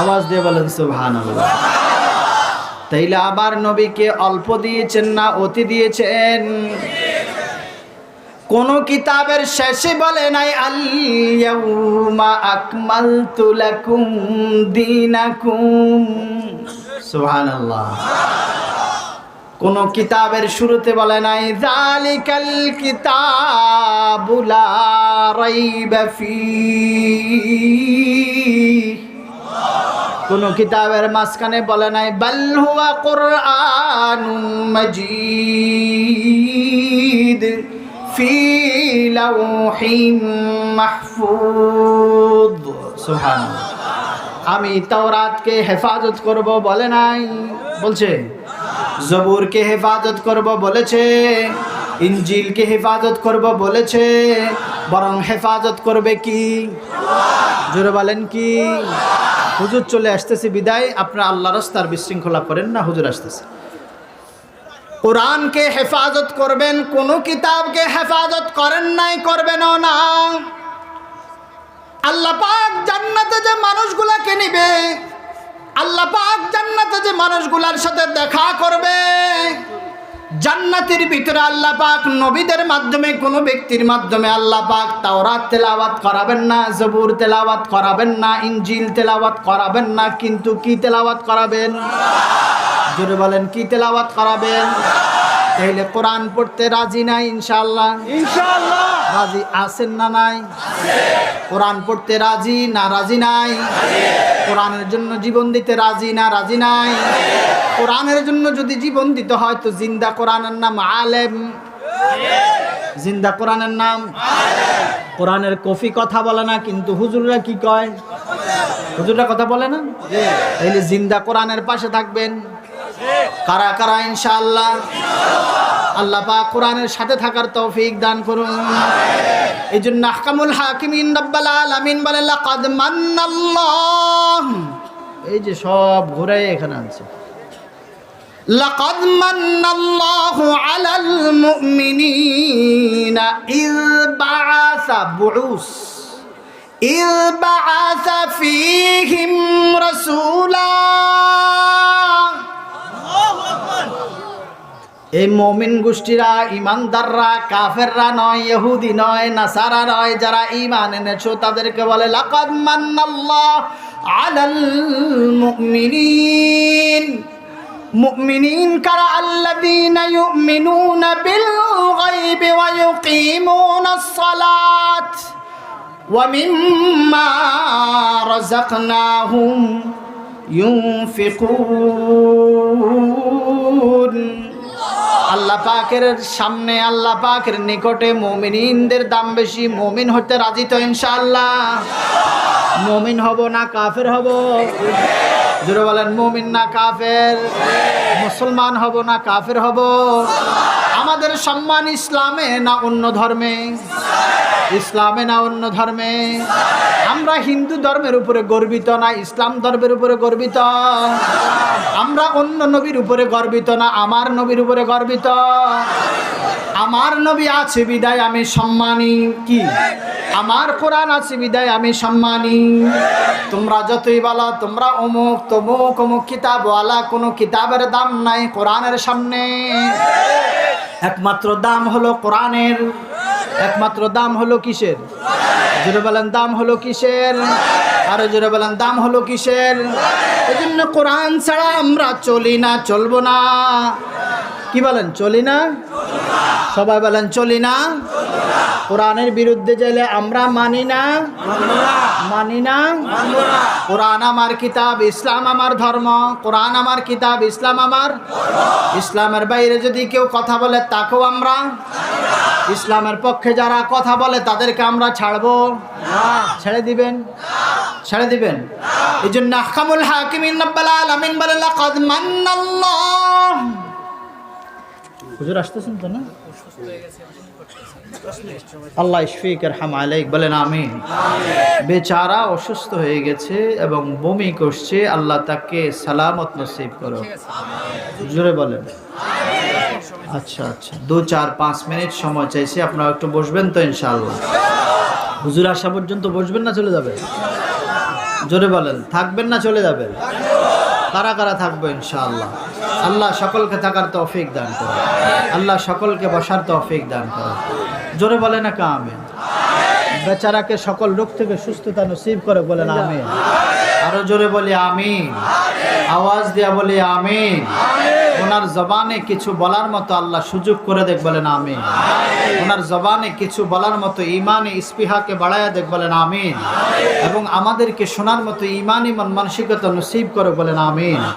আওয়াজ দিয়ে বলেন সুবহান তাইলে আবার নবীকে অল্প দিয়েছেন না অতি দিয়েছেন? কোন কিতাবের শেষে বলে নাই আল্লাহুমা আকমালতু লাকুম দীনাকুম। কোন কিতাবের শুরুতে বলে নাই জালিকাল কিতাবু লা রাইবা ফীহ কোন কিতাবের মাঝখানে বলে নাই, বাল হুয়া কুরআনুম মাজিদ ফি লাউহিম মাহফুজ। আমি তাওরাতকে হেফাজত করব বলে নাই, বলছে। জবুরকে হেফাজত করব বলেছে ইঞ্জিলকে হেফাজত করব বলেছে, বরং হেফাজত করবে কি? জোরে বলেন কি? হুজুর চলে আসতেছে, বিদায়। আপনার আল্লাহ রাস্তার বিশৃঙ্খলা করেন না, হুজুর আসতেছে। কোরআনকে হেফাজত করবেন, কোন কিতাবকে হেফাজত করেন নাই, করবেনও না। আল্লাহ পাক জান্নাতে যে মানুষগুলাকে নিবে, আল্লাহ পাক জান্নাতে যে মানুষগুলার সাথে দেখা করবে। জান্নাতের ভিতরে আল্লাহ পাক নবীদের মাধ্যমে কোনো ব্যক্তির মাধ্যমে আল্লাহ পাক তাওরাত তেলাওয়াত করাবেন না জবুর তেলাওয়াত করাবেন না ইঞ্জিল তেলাওয়াত করাবেন না কিন্তু কি তেলাওয়াত করাবেন? জোরে বলেন কি তেলাওয়াত করাবেন? তাইলে কোরআন পড়তে রাজি নাই ইনশাআল্লাহ? ইনশাআল্লাহ। রাজি আছেন না নাই? কোরআন পড়তে রাজি না রাজি নাই? কোরআনের জন্য জীবন দিতে রাজি না রাজি নাই? কোরআনের জন্য যদি জীবন দিতে হয় তো জিন্দা কোরআনের নাম আলেম। জিন্দা কোরআনের নাম কোরআনের কফি কথা বলে না কিন্তু হুজুররা কি কয়? হুজুররা কথা বলে না? তাইলে জিন্দা কোরআনের পাশে থাকবেন। কারা কারা ইনশাআল্লাহ? আল্লাহ পাক কোরআনের সাথে থাকার তৌফিক দান করুন। এই জন্য আহকামুল হাকিমিন রব্বাল আলামিন বলে লাকাদ মান্নাল্লাহ। এই যে সব ঘুরে এখানে আনছে। لقد من الله على المؤمنين إذ بعث بعوث إذ بعث فيهم رسولا এই মমিন গোষ্ঠীরা ইমানদাররা কাফেররা নয় ইহুদি নয় নাসারা নয় যারা ইমান এনেছো তাদেরকে বলে লাকাদ মান্নাল্লাহ আলাল মুমিনিন মুমিনিন কারা আল্লাযীনা ইউমিনুনা বিল গায়বি ওয়া ইউকিমুনাস সালাত। ওয়া আল্লাহ পাকের সামনে, আল্লাহ পাকের নিকটে মমিনদের দাম বেশি। মমিন হতে রাজি তো ইনশাআল্লাহ। মমিন হব না কাফের হব? জোরে বলেন, মুমিন না কাফের? মুসলমান হব না কাফের হব? আমাদের সম্মান ইসলামে না অন্য ধর্মে? ইসলামে না অন্য ধর্মে? আমরা হিন্দু ধর্মের উপরে গর্বিত না, ইসলাম ধর্মের উপরে গর্বিত? আমরা অন্য নবীর উপরে গর্বিত না, আমার নবীর উপরে গর্বিত? আমার নবী আছে বিদায়, আমি সম্মানী কি? আমার কোরআন আছে, বিদায় আমি সম্মানী। তোমরা যতই বলো, তোমরা অমুক, তমুক, অমুক কিতাব কিতাবওয়ালা, কোনো কিতাবের দাম নাই কোরআনের সামনে। একমাত্র দাম হলো কোরআনের। একমাত্র দাম হলো কিসের? জোরে বলেন, দাম হলো কিসের? আরও জোরে বলেন, দাম হলো কিসের? এই জন্য কোরআন ছাড়া আমরা চলি না, চলবো না। কি বলেন, চলি না? সবাই বলেন, চলি না। কোরআনের বিরুদ্ধে গেলে আমরা মানি না। মানি না। কোরআন আমার কিতাব, ইসলাম আমার ধর্ম। কোরআন আমার কিতাব, ইসলাম আমার ইসলামের বাইরে যদি কেউ কথা বলে, তাকেও আমরা ইসলামের পক্ষে যারা কথা বলে, তাদেরকে আমরা ছাড়বো। ছেড়ে দিবেন? ছেড়ে দিবেন? এই জন্য আহকামুল হাকিমিন রব্বাল আলামিন বলে, লাকাদ মান্নাল্লাহ হুজুর আসতেছেন তো না? আল্লাহ ইশফিকের হাম আলাইক, বলেন আমিন। বেচারা অসুস্থ হয়ে গেছে এবং বমি করছে, আল্লাহ তাকে সালামত নসিব করো। জোরে বলেন। আচ্ছা আচ্ছা। দু, চার, পাঁচ মিনিট সময় চাইছি, আপনারা একটু বসবেন তো ইনশাআল্লাহ। হুজুর আসা পর্যন্ত বসবেন না চলে যাবে জোরে বলেন, থাকবেন না চলে যাবেন? কারা কারা থাকব ইনশাআল্লাহ? আল্লাহ সকলকে থাকার তৌফিক দান করো। আল্লাহ সকলকে বসার তৌফিক দান করো। জোরে বলে না কা আমি বেচারাকে সকল রোগ থেকে সুস্থতা নসিব করে বলেন আমি আরও জোরে বলি আমি আওয়াজ দিয়া বলি আমিন। ওনার জবানে কিছু বলার মতো আল্লাহ সুযোগ করে দেখ বলেন আমি ওনার জবানে কিছু বলার মতো ইমানে ইস্পিহাকে বাড়ায়া দেখ বলেন, আমিন। এবং আমাদেরকে শোনার মতো ইমানি মন মানসিকতা নসিব করে বলেন, আমিন।